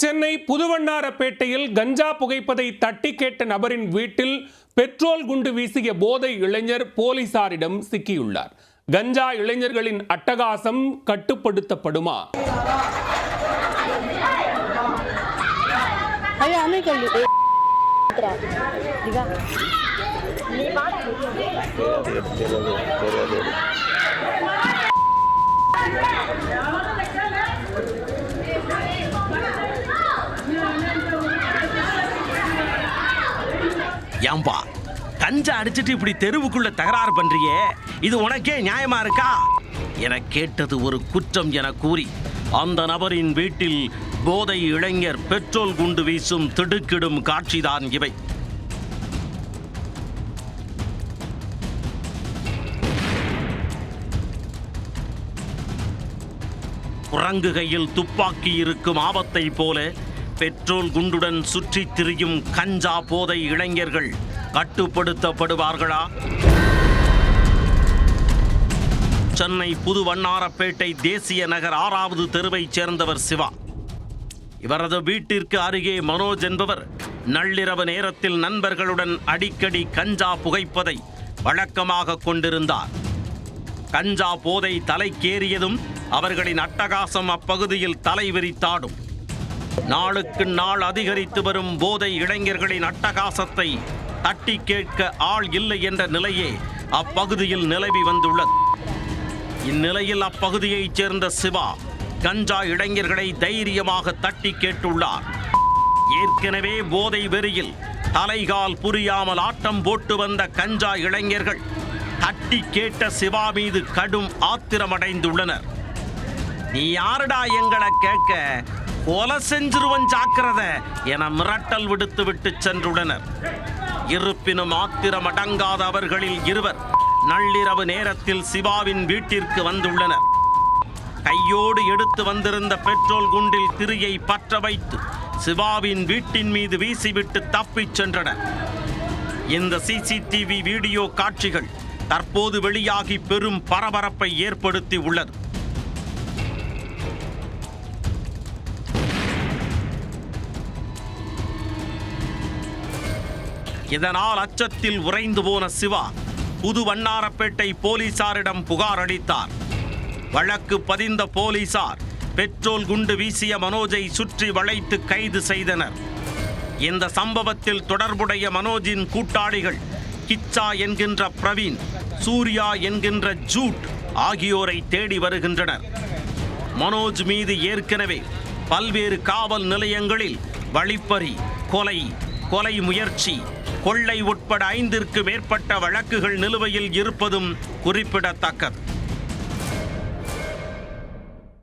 சென்னை புதுவண்ணாரப்பேட்டையில் கஞ்சா புகைப்பதை தட்டி கேட்ட நபரின் வீட்டில் பெட்ரோல் குண்டு வீசிய போதை இளைஞர் போலீசாரிடம் சிக்கியுள்ளார் கஞ்சா இளைஞர்களின் அட்டகாசம் கட்டுப்படுத்தப்படுமா நீ ஏம்பா. கஞ்சா அடிச்சிட்டு இப்படி தெருவுக்குள்ள தகராறு பண்றியே இது உனக்கே நியாயமா இருக்கா? என கேட்டது ஒரு குற்றம் என கூறி அந்த நபரின் வீட்டில் போதை இளைஞர் பெட்ரோல் குண்டு வீசும் திடுக்கிடும் காட்சிதான் இவை. உறங்குகையில் துப்பாக்கி இருக்கும் ஆபத்தை போல பெட்ரோல் குண்டுடன் சுற்றி திரியும் கஞ்சா போதை இளைஞர்கள் கட்டுப்படுத்தப்படுவார்களா? சென்னை புது வண்ணாரப்பேட்டை தேசிய நகர் ஆறாவது தெருவைச் சேர்ந்தவர் சிவா. இவரது வீட்டிற்கு அருகே மனோஜ் என்பவர் நள்ளிரவு நேரத்தில் நண்பர்களுடன் அடிக்கடி கஞ்சா புகைப்பதை வழக்கமாக கொண்டிருந்தார். கஞ்சா போதை தலைக்கேறியதும் அவர்களின் அட்டகாசம் அப்பகுதியில் தலை விரித்தாடும் நாளுக்கு நாள் அதிகரித்து வரும் போதை இளைஞர்களின் அட்டகாசத்தை தட்டி கேட்க ஆள் இல்லை என்ற நிலையே அப்பகுதியில் நிலவி வந்துள்ளது. இந்நிலையில் அப்பகுதியைச் சேர்ந்த சிவா கஞ்சா இளைஞர்களை தைரியமாக தட்டி கேட்டுள்ளார். ஏற்கனவே போதை வெறியில் தலைகால் புரியாமல் ஆட்டம் போட்டு வந்த கஞ்சா இளைஞர்கள் தட்டி கேட்ட சிவா மீது கடும் ஆத்திரமடைந்துள்ளனர். நீ யாருடா எங்களை கேட்க கொலை செஞ்சிருவன் ஜாக்கிரத என மிரட்டல் விடுத்து விட்டு சென்றுள்ளனர். இருப்பினும் ஆத்திரம் அடங்காத அவர்களில் இருவர் நள்ளிரவு நேரத்தில் சிவாவின் வீட்டிற்கு வந்துள்ளனர். கையோடு எடுத்து வந்திருந்த பெட்ரோல் குண்டில் திரியை பற்ற வைத்து சிவாவின் வீட்டின் மீது வீசிவிட்டு தப்பிச் சென்றனர். இந்த சிசிடிவி வீடியோ காட்சிகள் தற்போது வெளியாகி பெரும் பரபரப்பை ஏற்படுத்தி உள்ளது. இதனால் அச்சத்தில் உறைந்து போன சிவா புது வண்ணாரப்பேட்டை போலீசாரிடம் புகார் அளித்தார். வழக்கு பதிந்த போலீசார் பெட்ரோல் குண்டு வீசிய மனோஜை சுற்றி வளைத்து கைது செய்தனர். இந்த சம்பவத்தில் தொடர்புடைய மனோஜின் கூட்டாளிகள் கிச்சா என்கின்ற பிரவீன் சூர்யா என்கின்ற ஜூட் ஆகியோரை தேடி வருகின்றனர். மனோஜ் மீது ஏற்கனவே பல்வேறு காவல் நிலையங்களில் வழிப்பறி கொலை கொலை முயற்சி. கொள்ளை உட்பட ஐந்திற்கு மேற்பட்ட வழக்குகள் நிலுவையில் இருப்பதும் குறிப்பிடத்தக்கது.